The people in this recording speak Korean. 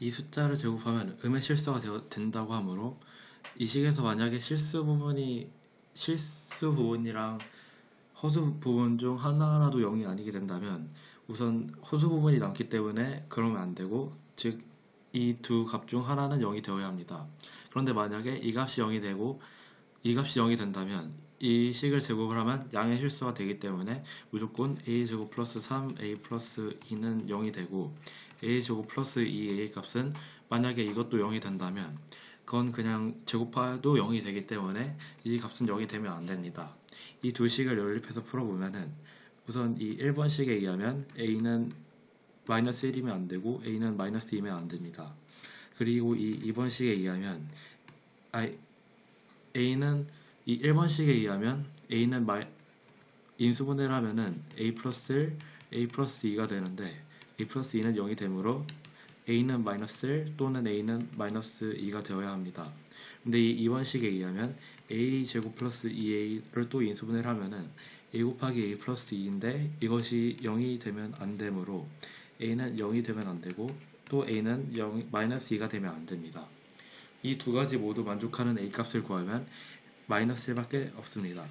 이 숫자를 제곱하면 음의 실수가 되어, 된다고 하므로 이 식에서 만약에 실수 부분이 실수 부분이랑 허수 부분 중 하나라도 0이 아니게 된다면 우선 허수 부분이 남기 때문에 그러면 안 되고 즉 이 두 값 중 하나는 0이 되어야 합니다. 그런데 만약에 이 값이 0이 되고 이 값이 0이 된다면 이 식을 제곱을 하면 양의 실수가 되기 때문에 무조건 a 제곱 플러스 3a 플러스 2는 0이 되고 a 제곱 플러스 2a 값은 만약에 이것도 0이 된다면 그건 그냥 제곱해도 0이 되기 때문에 이 값은 0이 되면 안 됩니다. 이 두 식을 연립해서 풀어보면은 우선 이 1번 식에 의하면 a는 마이너스 1이면 안 되고 a는 마이너스 2면 안 됩니다. 그리고 이 2번 식에 의하면 아, a는 이 1번 식에 의하면 a는 마이, 인수분해를 하면은 a 플러스 1, a 플러스 2가 되는데 a 플러스 2는 0이 되므로 a는 마이너스 1 또는 a는 마이너스 2가 되어야 합니다. 근데 이 2번 식에 의하면 a 제곱 플러스 2a를 또 인수분해를 하면은 a 곱하기 a 플러스 2인데 이것이 0이 되면 안 되므로 a는 0이 되면 안 되고 또 a는 0, 마이너스 2가 되면 안 됩니다. 이 두 가지 모두 만족하는 a 값을 구하면 마이너스 1밖에 없습니다.